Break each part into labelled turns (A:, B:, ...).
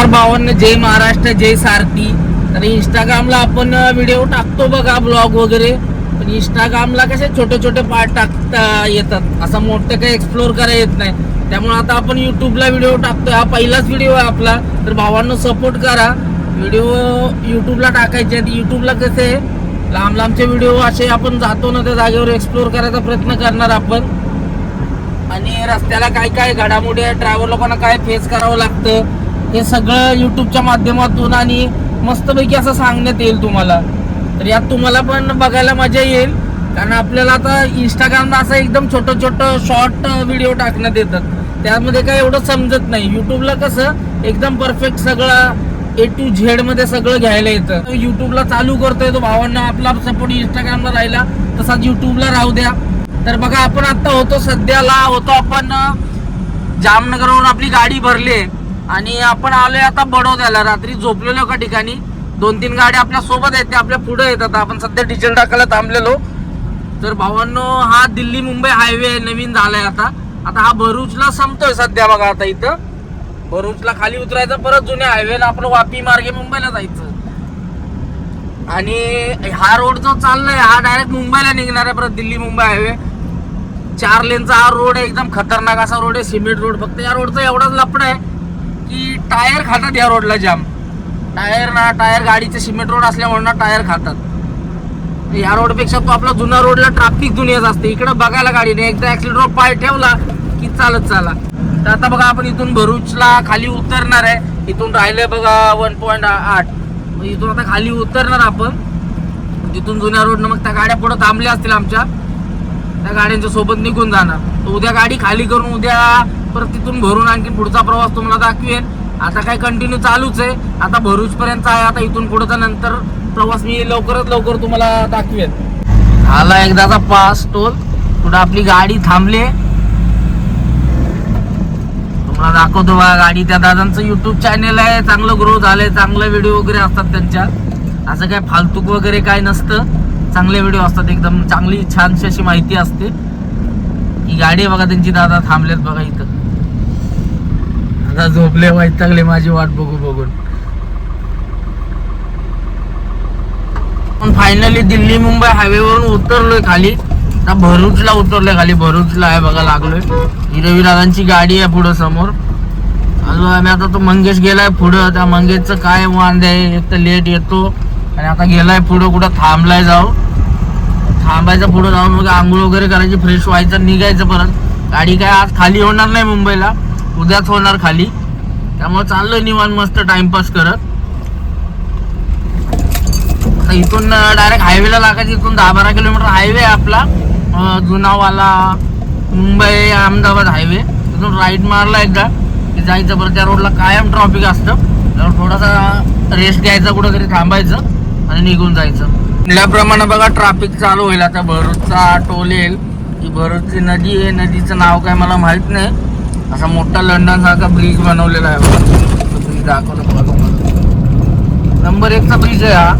A: नमस्कार भावांना जय महाराष्ट्र जय सारथी. तर इंस्टाग्रामला आपण व्हिडिओ टाकतो बघा ब्लॉग वगैरे. पण इंस्टाग्रामला कसे छोटे छोटे पार्ट टाकता येतात. असं मोठं काही एक्सप्लोर करायला येत नाही. त्यामुळे आता आपण युट्यूबला व्हिडिओ टाकतोय. हा पहिलाच व्हिडिओ आहे आपला. तर भावांना सपोर्ट करा. व्हिडिओ युट्यूबला टाकायचे आहेत. युट्यूबला कसे लांब लांबचे व्हिडिओ असे आपण जातो ना त्या जागेवर एक्सप्लोर करायचा प्रयत्न करणार आपण. आणि रस्त्याला काय काय घडामोडी आहे ड्रायव्हर लोकांना काय फेस करावं लागतं हे सगळं युट्यूबच्या माध्यमातून आणि मस्तपैकी असं सांगण्यात येईल तुम्हाला. तर यात तुम्हाला पण बघायला मजा येईल. कारण आपल्याला आता इंस्टाग्रामला असं एकदम छोटं छोटं शॉर्ट व्हिडिओ टाकण्यात येतात. त्यामध्ये काय एवढं समजत नाही. युट्यूबला कसं एकदम परफेक्ट सगळं ए टू झेडमध्ये सगळं घ्यायला येतं. युट्यूबला चालू करतोय तो भावांना आपला सपोर्ट इंस्टाग्रामला राहिला तसाच युट्यूबला राहू द्या. तर बघा आपण आता होतो सध्याला होतो आपण जामनगरवरून आपली गाडी भरली आहे. आणि आपण आलोय आता बडोद्याला. रात्री झोपलेलो एका ठिकाणी. दोन तीन गाड्या आपल्यासोबत आहेत त्या आपल्या पुढे येतात आपण सध्या डिझेल टाकायला थांबलेलो. तर भावांनो हा दिल्ली मुंबई हायवे नवीन झालाय आता. आता हा भरूचला संपतोय सध्या बघा आता इथं. भरूचला खाली उतरायचं परत जुन्या हायवेला आपलं वापी मार्गे मुंबईला जायचं. आणि हा रोड जो चाललाय हा डायरेक्ट मुंबईला निघणार आहे परत दिल्ली मुंबई हायवे चार लेनचा हा रोड आहे एकदम खतरनाक असा रोड आहे. सिमेंट रोड फक्त या रोडचा एवढाच लपड आहे. टायर खातात या रोडला जाम. टायर ना टायर गाडीचे सिमेंट रोड असल्यामुळे ना टायर खातात. या रोडपेक्षा तो आपला जुना रोडला ट्राफिक दुनियाच असते. इकडं बघायला गाडीने एकदा ऍक्सिडेंटवर पाय ठेवला की चालत चाला. तर आता बघा आपण इथून भरूचला खाली उतरणार आहे. इथून राहिलं बघा वन पॉईंट आठ. मग इथून आता खाली उतरणार आपण. तिथून जुन्या रोडनं मग त्या गाड्या पुढे थांबल्या असतील आमच्या. त्या गाड्यांच्या सोबत निघून जाणार. तर उद्या गाडी खाली करून उद्या परत तिथून भरून आणखी पुढचा प्रवास तुम्हाला दाखवेन. आता काय कंटिन्यू चालूच आहे. आता भरूच पर्यंत आहे. आता इथून पुढचा नंतर प्रवास मी लवकरात लवकर तुम्हाला दाखवेन. आला एकदाचा पास टोल. पुढे आपली गाडी थांबली तुम्हाला दाखवतो बा गाडी त्या दादांचं युट्यूब चॅनल आहे. चांगलं ग्रो झालंय. चांगले व्हिडिओ वगैरे असतात त्यांच्या. असं काय फालतूक वगैरे काय नसतं. चांगले व्हिडिओ असतात. एकदम चांगली छानशी अशी माहिती असते. ही गाडी आहे बघा त्यांची दादा थांबलेत बघा इथं. आता झोपले वैतागले माझी वाट बघू बघून. पण फायनली दिल्ली मुंबई हायवे वरून उतरलोय खाली. आता भरूचला उतरलोय खाली. भरूचला आहे बघा लागलोय. ही रवी गाडी आहे पुढं समोर. अजून आम्ही आता तो मंगेश गेलाय पुढं. त्या मंगेशचं काय वांद आहे? एक तर लेट येतो. आणि आता गेलाय पुढं कुठं थांबलाय जाऊ. थांबायचं पुढं जाऊन मग आंघोळ वगैरे करायची फ्रेश व्हायचं निघायचं परत. गाडी काय आज खाली होणार नाही मुंबईला. उद्याच होणार खाली. त्यामुळे चाललोय निवान मस्त टाइमपास करत. आता इथून डायरेक्ट हायवेला लागायचं इथून दहा बारा किलोमीटर हायवे आपला. जुनावाला मुंबई अहमदाबाद हायवे तिथून राईट मारला एकदा. की जायचं बरं त्या रोडला कायम ट्रॉफिक असतं. त्यावर थोडासा रेस्ट घ्यायचा कुठं तरी थांबायचं आणि निघून जायचं. म्हटल्याप्रमाणे बघा ट्रॅफिक चालू होईल. आता भरूचचा टोल येईल. ही भरूचची नदी आहे नदीचं नाव काय मला माहीत नाही. असा मोठा लंडन सारखा ब्रिज बनवलेला आहे बघा. ब्रिज दाखवतो बघा तुम्हाला. नंबर एकचा ब्रिज आहे हा.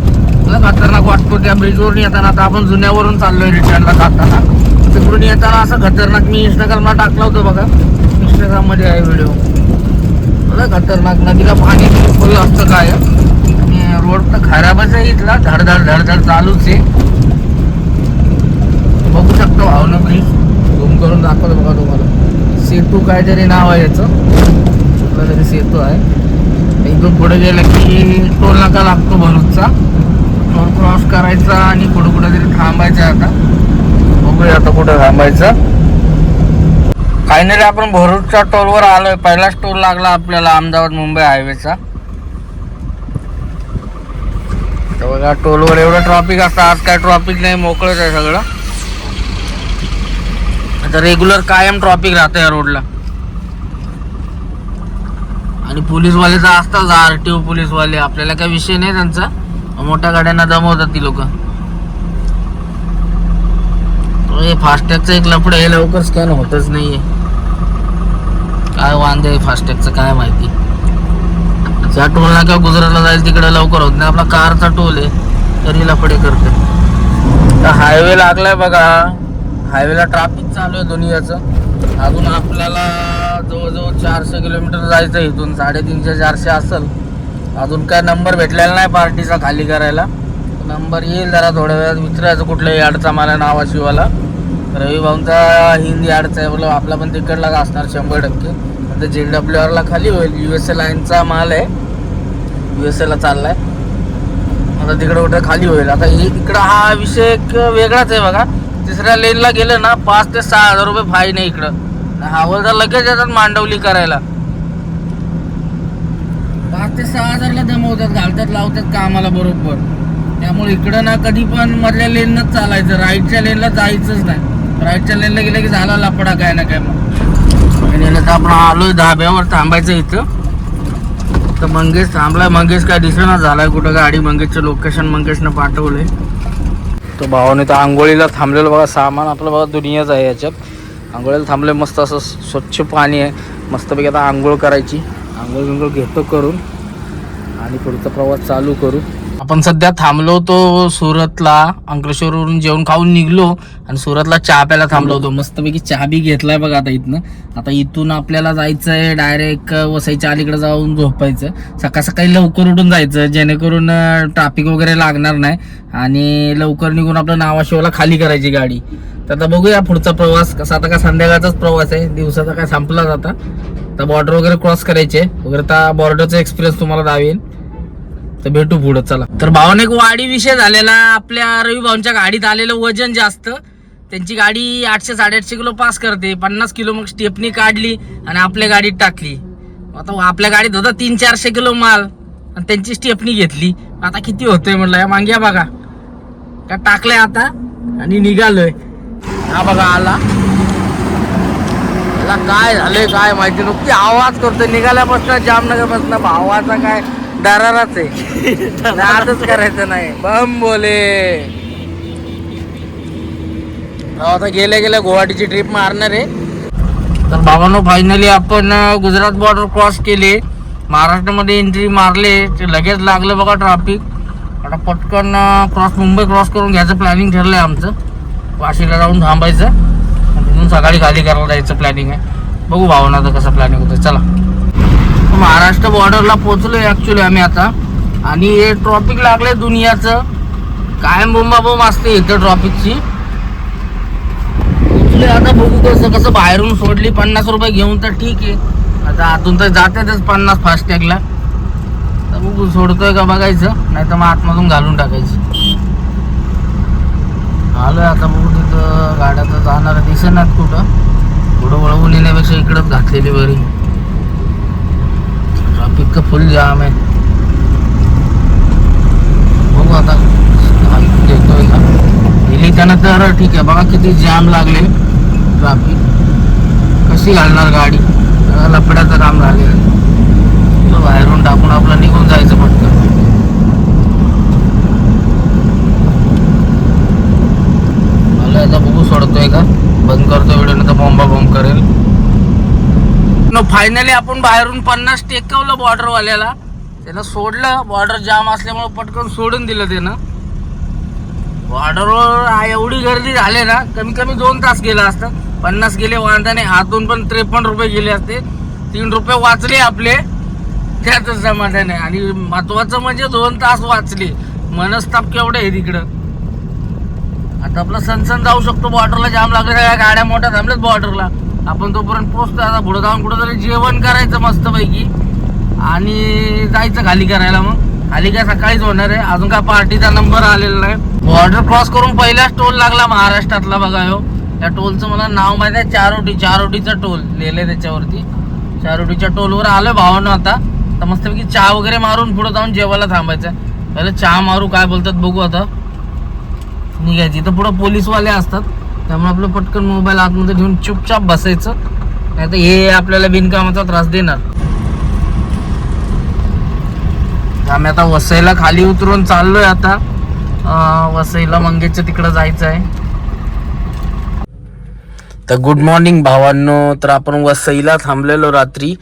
A: मला खतरनाक वाटतो त्या ब्रिजवरून येताना. आता आपण जुन्यावरून चाललोय रिटर्नला जाताना. तिकडून येताना असं खतरनाक मी इंस्टाग्रामला टाकला होता बघा. इंस्टाग्राममध्ये आहे व्हिडिओ बघा खतरनाक. नदीला पाणी फुल असतं काय? आणि रोड तर खराबच आहे इथला. धडधड धडधड चालूच आहे. बघू शकतो भावना ब्रिज. झूम करून दाखवतो बघा तुम्हाला. सेतू काहीतरी नाव आहे याचं. कुठला तरी सेतू आहे. एकदम पुढे गेलं की टोल नाका लागतो भरूचचा. टोल क्रॉस करायचा आणि कुठं कुठं तरी थांबायचं आता. बघूया आता कुठं थांबायचं. फायनली आपण भरूचच्या टोलवर आलोय. पहिलाच टोल लागला आपल्याला अहमदाबाद मुंबई हायवेचा. तर बघा टोलवर एवढं ट्रॉफिक असतं. आज काय ट्रॉफिक नाही मोकळंच आहे सगळं. आता रेग्युलर कायम ट्रॉफिक राहतं या रोडला आणि पोलीसवाले तर असतात आर टी ओ पोलीसवाले आपल्याला काही विषय नाही त्यांचा. मोठ्या गाड्यांना दमवतात ती लोक. फास्टॅगचं एक लफड हे लवकर स्कॅन होतच नाहीये. काय वांदे आहे फास्टॅगचं काय माहिती. ज्या टोलला का गुजरातला जाईल तिकडे लवकर होत नाही. आपला कारचा टोल आहे तरी लफडे करते. तर हायवे लागलाय बघा. हायवेला ट्रॅफिक चालू आहे दोन्ही याचं. अजून आपल्याला जवळजवळ चारशे किलोमीटर जायचं इथून. साडेतीनशे चारशे असेल. अजून काय नंबर भेटलेला नाही पार्टीचा खाली करायला. नंबर येईल जरा थोड्या वेळात. विचारायचं कुठल्याही याडचा मला नावाशिवाला रवी भाऊंचा हिंदी याडचा आहे. बोला आपला पण तिकडलाच असणार शंभर टक्के. आता जे डब्ल्यू आरला खाली होईल. यू एस ए लाईनचा माल आहे. यू एस एला चाललाय. आता तिकडं कुठे खाली होईल. आता हे इकडं हा विषय एक वेगळाच आहे बघा. तिसऱ्या लेनला गेलं ना पाच ते सहा हजार रुपये फाईन आहे इकडं. हवालदार लगेच येतात मांडवली करायला. पाच ते सहा हजारला जमवतात घालतात लावतात कामाला बरोबर. त्यामुळे इकडं ना कधी पण मधल्या लेनच चालायचं राईटच्या लेनला जायचंच नाही. राईटच्या लेनला गेलं की झाला लपडा काय ना काय मग. तर आपण आलोय धाब्यावर थांबायचं इथं. तर मंगेश थांबलाय मंगेश काय दिसेना झालाय कुठं? गाडी मंगेशचं लोकेशन मंगेशनं पाठवलंय. तो भावाने तर आंघोळीला थांबलेलं बघा सामान आपलं बघा दुनियाच आहे याच्यात. आंघोळीला थांबले मस्त असं स्वच्छ पाणी आहे. मस्तपैकी आता आंघोळ करायची. आंघोळ बिंघोळ घेतो करून. आणि पुढचा प्रवास चालू करू. आपण सध्या थांबलो होतो सुरतला अंकलेश्वरवरून जेवण खाऊन निघलो आणि सुरतला चहा प्यायला थांबलो होतो. मस्तपैकी चहा बी घेतलाय बघा आता इथनं. आता इथून आपल्याला जायचंय डायरेक्ट वसईच्या अलीकडे जाऊन झोपायचं. सकाळ सकाळी लवकर उठून जायचं जेणेकरून ट्रॅफिक वगैरे लागणार नाही. आणि लवकर निघून आपलं नावाशिवाला खाली करायची गाडी. तर आता बघूया पुढचा प्रवास कसा आता का संध्याकाळचाच प्रवास आहे. दिवसाचा काय संपलाच आता. तर बॉर्डर वगैरे क्रॉस करायचे. वगैरे आता बॉर्डरचा एक्सपिरियन्स तुम्हाला दावेल तर भेटू पुढं चला. तर भावाने एक वाढी विषय झालेला. आपल्या रवी भाऊंच्या गाडीत आलेलं वजन जास्त. त्यांची गाडी आठशे साडेआठशे किलो पास करते. पन्नास किलो मग स्टेपनी काढली आणि आपल्या गाडीत टाकली. आता आपल्या गाडीत होता तीन चारशे किलो माल. आणि त्यांची स्टेपनी घेतली. आता किती होतोय म्हटलं या मांग्या बघा. का टाकलंय आता आणि निघालोय. हा बघा आला. काय झालंय काय माहिती. नुकती आवाज करतोय. निघाल्यापासून जामनगरपासून आवाज काय दराराच आहे. नादच करायचं नाही. बम बोले. आता गेल्या गेल्या गुवाहाटीची ट्रिप मारणार आहे. तर बाबांनो फायनली आपण गुजरात बॉर्डर क्रॉस केले. महाराष्ट्रामध्ये एंट्री मारले. ते लगेच लागलं बघा ट्रॅफिक आता पटकन क्रॉस मुंबई क्रॉस करून घ्यायचं प्लॅनिंग ठरलंय आमचं. वाशीला जाऊन थांबायचं. तिथून सकाळी खाली करायला जायचं प्लॅनिंग आहे. बघू भावना आता कसं प्लॅनिंग होतं चला. महाराष्ट्र बॉर्डरला पोहोचलोय ऍक्च्युली आम्ही आता. आणि हे ट्रॉफिक लागलंय दुनियाचं. कायम बोंबाबोंब असते इथं ट्रॉफिकची पोचले आता बघू कसं कसं बाहेरून सोडली पन्नास रुपये घेऊन तर ठीक आहे. आता आतून तर जातातच पन्नास फास्टॅगला तर बघू सोडतोय का बघायचं? नाही तर मग आतमधून घालून टाकायचं. आलोय आता बघू तिथं गाड्या तर जाणार दिसेनात कुठं. पुढं वळवून येण्यापेक्षा इकडंच घातलेली बरी. ट्रॅफिक का फुल जाम है। बघू आता देतोय का गेली त्यानं तर ठीक है बघा किती जाम लागले ट्रॅफिक। कशी घालणार गाडी। सगळं फायनली आपण बाहेरून पन्नास टेकवलं बॉर्डरवाल्याला त्यानं सोडलं बॉर्डर जाम असल्यामुळे पटकन सोडून दिलं त्यानं. बॉर्डरवर एवढी गर्दी झाली ना कमी कमी दोन तास गेला असतं. पन्नास गेले वांदाने नाही आतून पण त्रेपन्न रुपये गेले असते. तीन रुपये वाचले आपले त्याच समाधान आहे आणि महत्वाचं म्हणजे दोन तास वाचले. मनस्ताप केवढं आहे तिकडं. आता आपलं सनसन जाऊ शकतो बॉर्डरला जाम लागले सगळ्या गाड्या मोठ्या थांबल्यात बॉर्डरला आपण तोपर्यंत पोचतो आता पुढं जाऊन कुठं तरी जेवण करायचं मस्तपैकी. आणि जायचं खाली करायला मग. खाली काय सकाळीच होणार आहे. अजून काय पार्टीचा नंबर आलेला नाही. बॉर्डर क्रॉस करून पहिलाच टोल लागला महाराष्ट्रातला बघा हो. या टोलचं मला नाव माहिती आहे. चारोटी चारोटीचा टोल लिहिलंय त्याच्यावरती. चारोटीच्या टोलवर आलोय भावानं आता. तर मस्तपैकी चहा वगैरे मारून पुढे जाऊन जेवायला थांबायचं पहिलं चहा मारू काय बोलतात बघू आता. निघायची. तर पुढं पोलीसवाले असतात. त्यामुळे आपलं पटकन मोबाईल आतमध्ये ठेवून चुपचाप बसायचं. नाही तर हे आपल्याला बिनकामाचा त्रास देणार. आम्ही आता वसईला खाली उतरून चाललोय आता. वसईला मंगेशच्या तिकडं जायचं आहे तर गुड मॉर्निंग भावांनो. तर आपण वसईला थांबलेलो रात्री.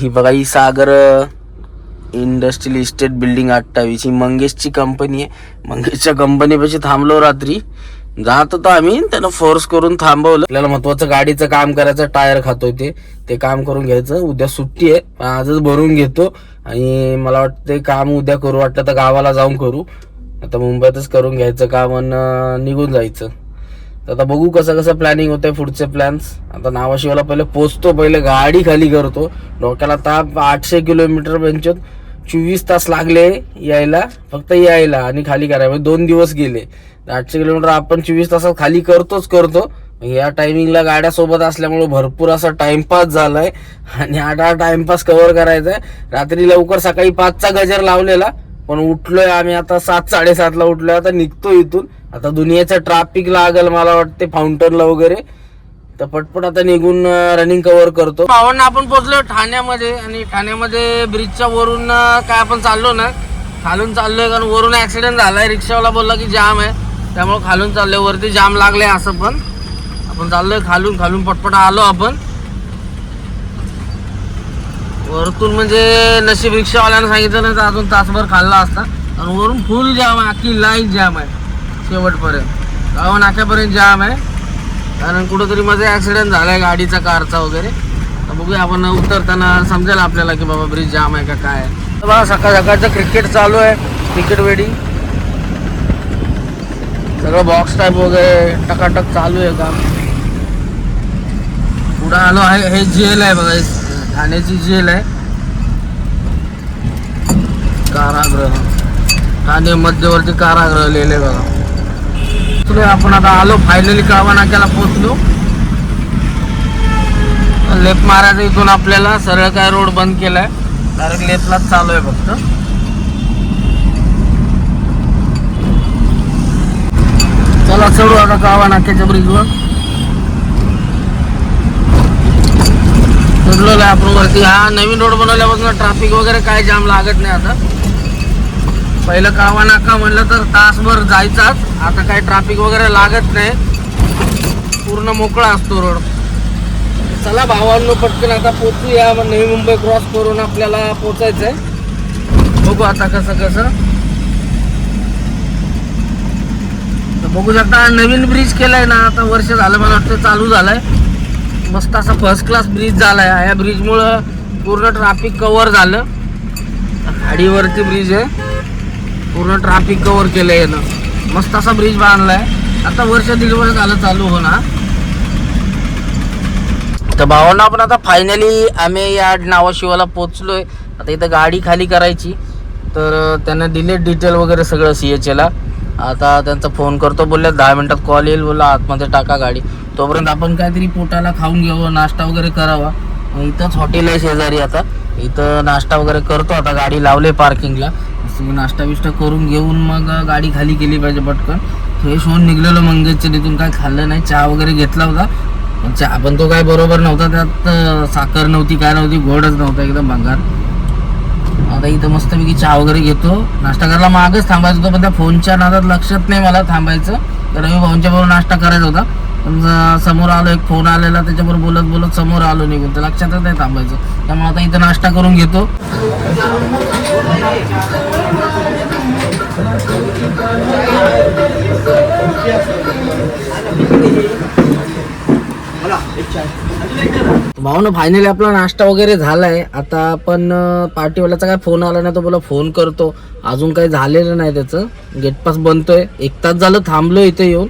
A: ही बघा ही सागर इंडस्ट्रियल इस्टेट बिल्डिंग अठ्ठावीस. ही मंगेशची कंपनी आहे. मंगेशच्या कंपनीपाशी थांबलो रात्री. जात होतो आम्ही त्यानं फोर्स करून थांबवलं. आपल्याला महत्वाचं गाडीचं काम करायचं टायर खातोय ते. ते काम करून घ्यायचं. उद्या सुट्टी आहे आजच भरून घेतो. आणि मला वाटतं ते काम उद्या करू वाटलं तर गावाला जाऊन करू. आता मुंबईतच करून घ्यायचं काम आणि निघून जायचं. तर आता बघू कसं कसं प्लॅनिंग होतंय पुढचे प्लॅन्स आता नावाशिवाला पहिले पोचतो पहिले गाडी खाली करतो. डोक्याला ताप आठशे किलोमीटर बेंचत चोवीस तास लागले यायला फक्त यायला आणि खाली करायला. म्हणजे दोन दिवस गेले. आठशे किलोमीटर आपण चोवीस तासात खाली करतोच करतो. या टायमिंगला गाड्या सोबत असल्यामुळे भरपूर असा टाइमपास झालाय. आणि आठ आठ टाइमपास कव्हर करायचा आहे रात्री लवकर सकाळी पाचचा गजर लावलेला. पण उठलोय आम्ही आता सात साडेसातला उठलोय. आता निघतो इथून. आता दुनियाचं ट्रॅफिक लागल मला वाटते फाउंटनला वगैरे. तर पटपट आता निघून रनिंग कव्हर करतो. पावन आपण पोहोचलो ठाण्यामध्ये आणि ठाण्यामध्ये ब्रिजच्या वरून काय आपण चाललो ना खालून चाललोय कारण वरून ऍक्सिडेंट झालाय. रिक्षावाला बोलला की जाम आहे. त्यामुळे खालून चाललोय. वरती जाम लागले असं पण. आपण चाललोय खालून खालून पटपट आलो आपण. वरतून म्हणजे नशीब रिक्षावाल्यानं सांगितलं नाही तर अजून तासभर खाल्ला असता. आणि वरून फुल जाम आहे. अख्खी लाइट जाम आहे. शेवटपर्यंत. गाव नाक्यापर्यंत जाम आहे. कारण कुठंतरी माझा ॲक्सिडेंट झाला आहे गाडीचा कारचा वगैरे. तर बघूया आपण उतरताना समजेल आपल्याला की बाबा ब्रिज जाम आहे का काय. आहे. तर बघा सकाळ सकाळचं क्रिकेट चालू आहे. क्रिकेट वेडिंग सगळं बॉक्स टाईप वगैरे टकाटक चालू आहे काम. पुढं आलो आहे हे जेल आहे बघा हे ठाण्याची जेल आहे. कारागृह. ठाणे मध्यवर्ती कारागृह लिहिले बघा. आपण आता आलो फायनली कळवा नाक्याला पोचलो लेप मारायचं इथून आपल्याला सरळ काय रोड बंद केलाय. डायरेक्ट लेपलाच चालू आहे फक्त. चला चढू आता कळवा नाक्याच्या ब्रिजवर चढलेलो आहे आपण वरती. हा नवीन रोड बनवल्यापासून ट्रॅफिक वगैरे काय जाम लागत नाही आता. पहिलं कावा नाका म्हणलं तर तासभर जायचाच. आता काही ट्रॅफिक वगैरे लागत नाही. पूर्ण मोकळा असतो रोड. चला भावांनो पटकन आता पोचूया. मग नवी मुंबई क्रॉस करून आपल्याला पोचायचंय. बघू आता कसं कसं. तर बघू शकता नवीन ब्रिज केलाय ना. आता वर्ष झालं मला वाटतं चालू झालंय. मस्त असा फर्स्ट क्लास ब्रिज झालाय. या ब्रिजमुळं पूर्ण ट्रॅफिक कव्हर झालं. खाडीवरती ब्रिज आहे. पूर्ण ट्रॅफिक कव्हर आहे यानं. मस्त असा ब्रिज बांधलाय. आता वर्ष दीड वर्ष झालं चालू होणार तर भावांना आपण आता फायनली आम्ही या नावाशिवाला पोचलोय आता इथं गाडी खाली करायची. तर त्यांना दिले डिटेल वगैरे सगळं सी एच एला आता त्यांचा फोन करतो बोलले दहा मिनिटात कॉल येईल. बोला आतमध्ये टाका गाडी. तोपर्यंत आपण काहीतरी पोटाला खाऊन घ्यावं नाश्ता वगैरे करावा. मग इथंच हॉटेल आहे शेजारी आता. इथं नाश्ता वगैरे करतो आता गाडी लावले पार्किंगला नाश्ता बिष्टा करून घेऊन मग गाडी खाली केली पाहिजे पटकन. फ्रेश होऊन निघलेलो मंगेशच्या तिथून काय खाल्लं नाही चहा वगैरे घेतला होता. पण चहा पण तो काय बरोबर नव्हता त्यात साखर नव्हती काय नव्हती गोडच नव्हता एकदम भंगार. आता इथं मस्तपैकी चहा वगैरे घेतो. नाश्ता करायला मागच थांबायचं होतं पण त्या फोनच्या नादात लक्षात नाही मला थांबायचं. तर रवी भाऊंच्या बरोबर नाश्ता करायचा होता. पण समोर आलो एक फोन आलेला त्याच्यावर बोलत बोलत समोर आलो निघून. तर लक्षातच नाही थांबायचं. त्यामुळे आता इथं नाश्ता करून घेतो. भाऊ ना फायनली आपला नाश्ता वगैरे झालाय. आता आपण पार्टीवाल्याचा काय फोन आला नाही तो बोला फोन करतो. अजून काही झालेलं नाही त्याचं. गेटपास बनतोय. एक तास झालं थांबलो इथे येऊन.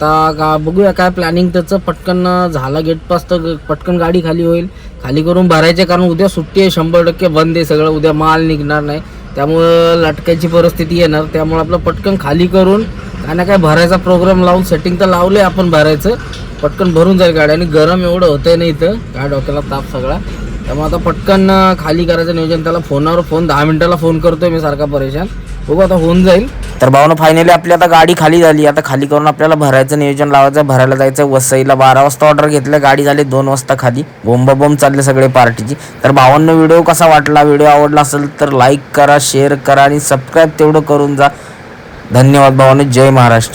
A: आता का बघूया काय प्लॅनिंग त्याचं. पटकन झाला गेट पास तर ग- पटकन गाडी खाली होईल. खाली करून भरायचे कारण उद्या सुट्टी आहे शंभर टक्के बंद आहे सगळं. उद्या माल निघणार नाही. त्यामुळं लटकायची परिस्थिती येणार. त्यामुळे आपलं पटकन खाली करून काय ना काय भरायचा प्रोग्राम लावून सेटिंग तर लावले आपण भरायचं. पटकन भरून जाईल गाडी. आणि गरम एवढं होतंय ना इथं. काय डोक्याला ताप सगळा. त्यामुळे आता पटकन खाली करायचं नियोजन. त्याला फोनावर फोन दहा मिनिटाला फोन करतोय मी सारखा परेशान. बघू आता होऊन जाईल. तर भावना फायनली आपली आता गाडी खाली झाली. आता खाली करून आपल्याला भरायचं नियोजन लावायचं भरायला जायचं. वसईला बारा वाजता ऑर्डर घेतलं गाडी झाली दोन वाजता खाली. बोंब बोंब चालले सगळे पार्टीची. तर भावांना व्हिडिओ कसा वाटला व्हिडिओ आवडला असेल तर लाईक करा शेअर करा आणि सबस्क्राईब तेवढं करून जा. धन्यवाद भावाने जय महाराष्ट्र.